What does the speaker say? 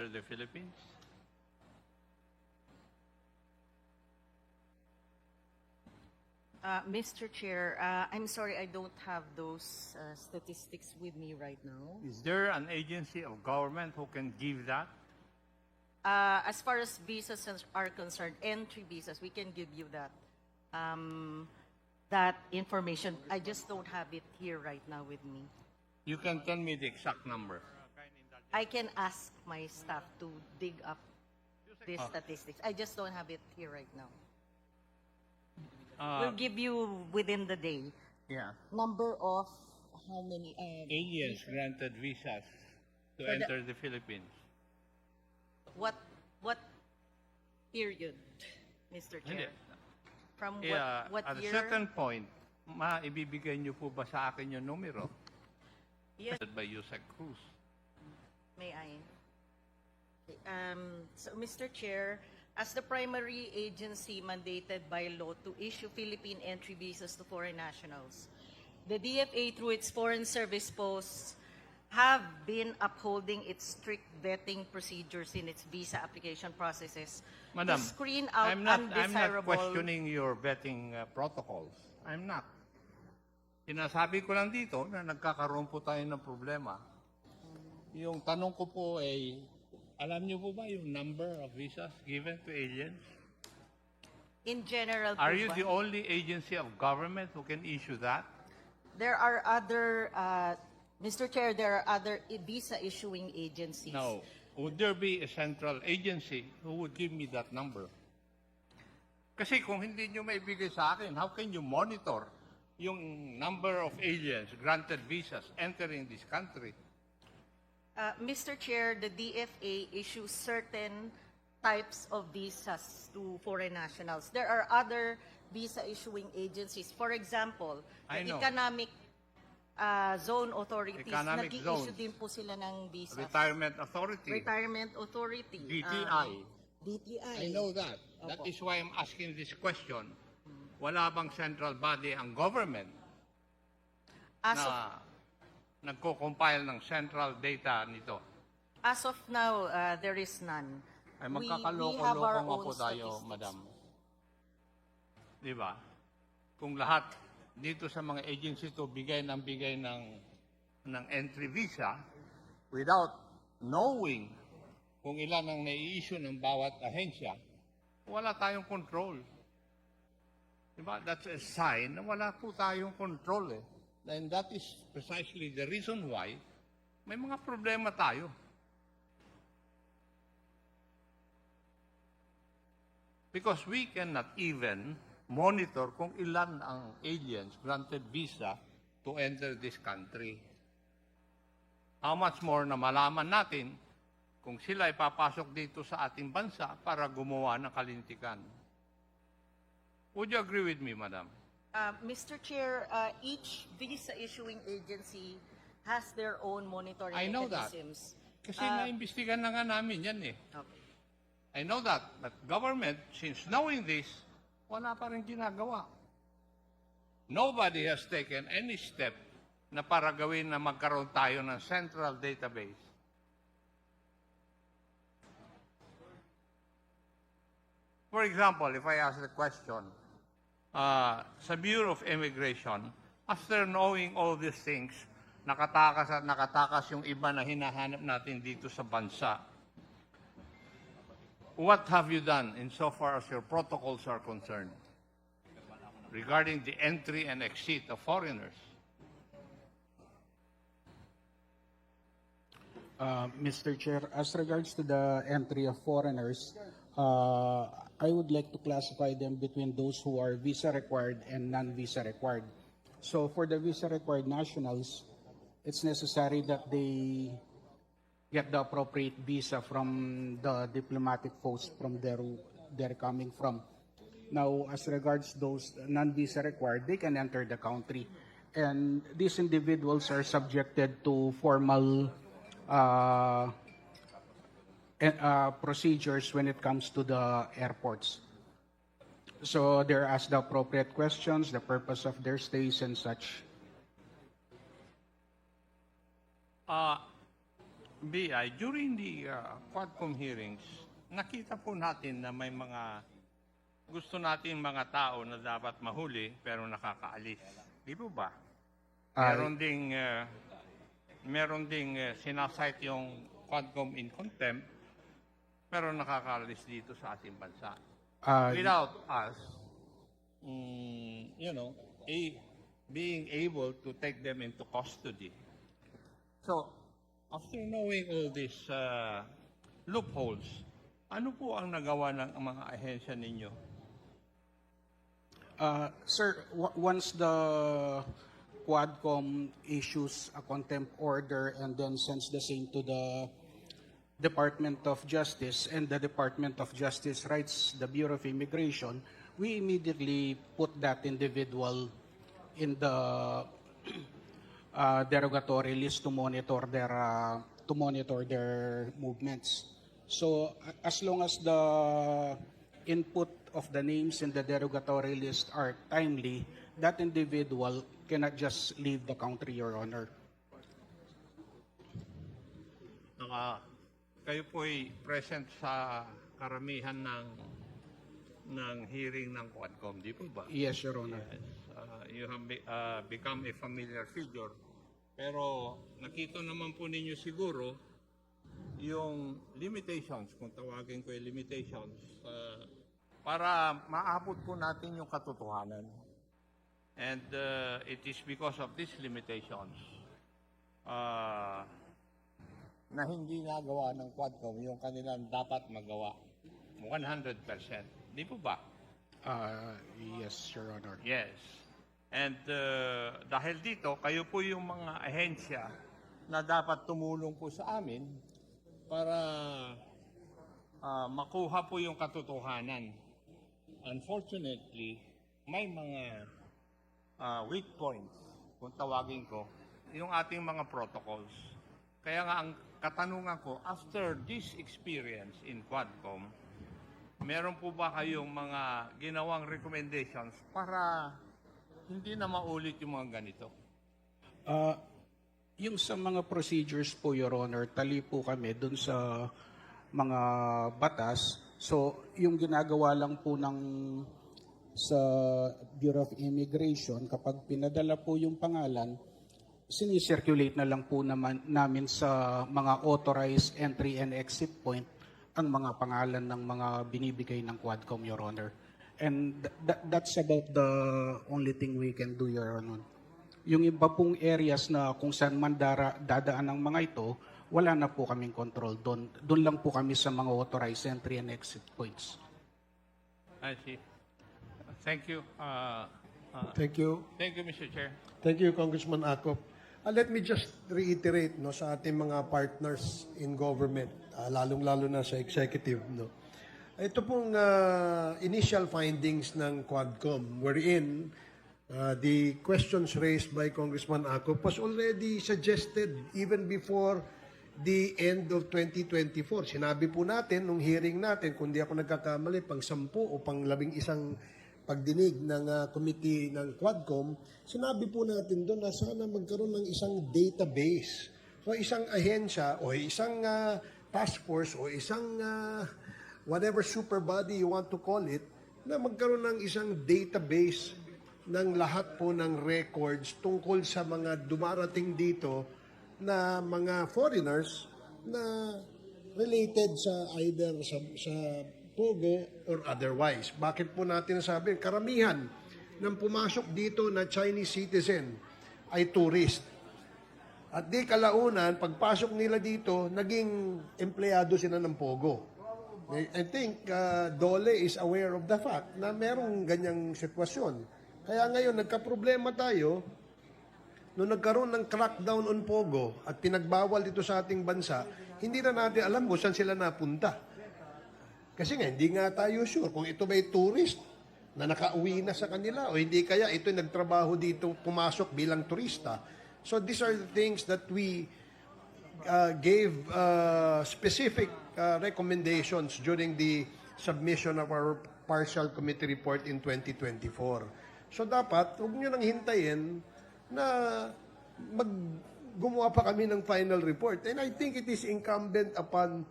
enter the Philippines? Uh, Mr. Chair, uh, I'm sorry, I don't have those uh, statistics with me right now. Is there an agency of government who can give that? Uh, as far as visas are concerned, entry visas, we can give you that, um, that information. I just don't have it here right now with me. You can tell me the exact number. I can ask my staff to dig up these statistics. I just don't have it here right now. Uh, We'll give you within the day. yeah. Number of how many? Uh, Aliens granted visas to For the- enter the Philippines. what what period, Mr. Chair? From what Yeah, what at a year? certain point, maibibigay niyo po ba sa akin yung numero? Yes, By Yusek Cruz. May I? Um, so, Mr. Chair, as the primary agency mandated by law to issue Philippine entry visas to foreign nationals, the DFA through its foreign service posts have been upholding its strict vetting procedures in its visa application processes Madam, to screen out I'm not, I'm not undesirable questioning your vetting uh, protocols. I'm not. Sinasabi ko lang dito na nagkakaroon po tayo ng problema. Yung tanong ko po ay, alam niyo po ba yung number of visas given to aliens? in general. po Are you ba? the only agency of government who can issue that? There are other, uh, Mr. Chair, there are other i- visa issuing agencies. No. Would there be a central agency who would give me that number? Kasi kung hindi nyo maibigay sa akin, how can you monitor yung number of aliens granted visas entering this country? Uh, Mr. Chair, the DFA issues certain types of visas to foreign nationals. There are other visa issuing agencies. For example, I the know. Economic uh, Zone Authorities, Economic nag-i-issue zones. din po sila ng visas. Retirement Authority. Retirement Authority. DTI. um, DTI. I know that. That Opo. is why I'm asking this question. Wala bang central body ang government As of na nagko-compile ng central data nito? As of now, uh, there is none. Ay We- we have our magkakaloko-loko nga own po tayo, statistics. madam. Di ba? Kung lahat dito sa mga agency to bigay ng bigay ng ng entry visa without knowing kung ilan ang nai-issue ng bawat ahensya, wala tayong control. Di ba? That's a sign na wala po tayong control eh. And that is precisely the reason why may mga problema tayo. Because we cannot even monitor kung ilan ang aliens granted visa to enter this country. How much more na malaman natin kung sila ay papasok dito sa ating bansa para gumawa ng kalintikan. Would you agree with me, madam? Uh, Mr. Chair, uh, each visa issuing agency has their own monitoring I know that. mechanisms. Kasi Ah. naimbestigan na nga namin yan eh. Okay. I know that. But government, since knowing this, wala pa rin ginagawa. Nobody has taken any step na para gawin na magkaroon tayo ng central database. For example, if I ask the question, uh, sa Bureau of Immigration, after knowing all these things, nakatakas at nakatakas yung iba na hinahanap natin dito sa bansa, what have you done insofar as your protocols are concerned regarding the entry and exit of foreigners? Uh, Mr. Chair, as regards to the entry of foreigners, uh, I would like to classify them between those who are visa required and non-visa required. So for the visa required nationals, it's necessary that they get the appropriate visa from the diplomatic post from there they're coming from. Now, as regards those non-visa required, they can enter the country. And these individuals are subjected to formal uh, uh, procedures when it comes to the airports. So they're asked the appropriate questions, the purpose of their stays and such. Uh, BI, during the uh, Quadcom hearings, nakita po natin na may mga gusto natin mga tao na dapat mahuli pero nakakaalis. Di po ba? Meron ding, uh, meron ding uh, sinasite yung Quadcom in contempt pero nakakaalis dito sa ating bansa. ah, Without us, mm, you know, a, being able to take them into custody. So, after knowing all these uh, loopholes, ano po ang nagawa ng mga ahensya ninyo? Uh, Sir, once the Quadcom issues a contempt order and then sends the same to the Department of Justice and the Department of Justice writes the Bureau of Immigration, we immediately put that individual in the uh, derogatory list to monitor their uh, to monitor their movements. So as long as the input of the names in the derogatory list are timely, that individual cannot just leave the country, Your Honor. Naka, kayo po ay present sa karamihan ng ng hearing ng Quadcom, di po ba? Yes, Your Honor. Yes, uh, you have be- uh, become a familiar figure. Pero nakita naman po ninyo siguro yung limitations, kung tawagin ko yung limitations, uh, para maabot po natin yung katotohanan. And uh, it is because of these limitations uh, na hindi nagawa ng Quadcom yung kanilang dapat magawa. 100%. Di po ba? Uh, yes, Your Honor. Yes. And uh, dahil dito, kayo po yung mga ahensya na dapat tumulong po sa amin para ah, makuha po yung katotohanan. Unfortunately, may mga ah, weak points, kung tawagin ko, yung ating mga protocols. Kaya nga ang katanungan ko, after this experience in Quadcom, meron po ba kayong mga ginawang recommendations para hindi na maulit yung mga ganito? Uh, yung sa mga procedures po, Your Honor, tali po kami dun sa mga batas. So, yung ginagawa lang po ng sa Bureau of Immigration, kapag pinadala po yung pangalan, sinicirculate na lang po naman namin sa mga authorized entry and exit point ang mga pangalan ng mga binibigay ng Quadcom, Your Honor. And th- th- that's about the only thing we can do, Your Honor. Yung iba pong areas na kung saan man dara, dadaan ang mga ito, wala na po kaming control doon. Doon lang po kami sa mga authorized entry and exit points. I see. Thank you. Uh, uh, Thank you. thank you, Mr. Chair. Thank you, Congressman Akop. Uh, let me just reiterate no, sa ating mga partners in government, uh, lalong-lalo na sa executive. No. Ito pong uh, initial findings ng Quadcom wherein uh, the questions raised by Congressman Akop was already suggested even before the end of 2024. Sinabi po natin nung hearing natin, kung di ako nagkakamali, pang sampu o pang labing isang pagdinig ng ah, committee ng Quadcom, sinabi po natin doon na sana magkaroon ng isang database. So isang ahensya o isang ah, task force o isang ah, whatever super body you want to call it, na magkaroon ng isang database ng lahat po ng records tungkol sa mga dumarating dito na mga foreigners na related sa either sa, sa Pogo or otherwise. Bakit po natin nasabi? Karamihan ng pumasok dito na Chinese citizen ay tourist. At di kalaunan, pagpasok nila dito, naging empleyado sila ng Pogo. I think uh, Dole is aware of the fact na merong ganyang sitwasyon. Kaya ngayon, nagka-problema tayo nung nagkaroon ng crackdown on Pogo at pinagbawal dito sa ating bansa, hindi na natin alam kung saan sila napunta. Kasi nga, hindi nga tayo sure kung ito ba'y tourist na nakauwi na sa kanila o hindi kaya ito nagtrabaho dito, pumasok bilang turista. So these are the things that we uh, gave uh, specific uh, recommendations during the submission of our partial committee report in 2024. So dapat, huwag nyo nang hintayin na mag gumawa pa kami ng final report. And I think it is incumbent upon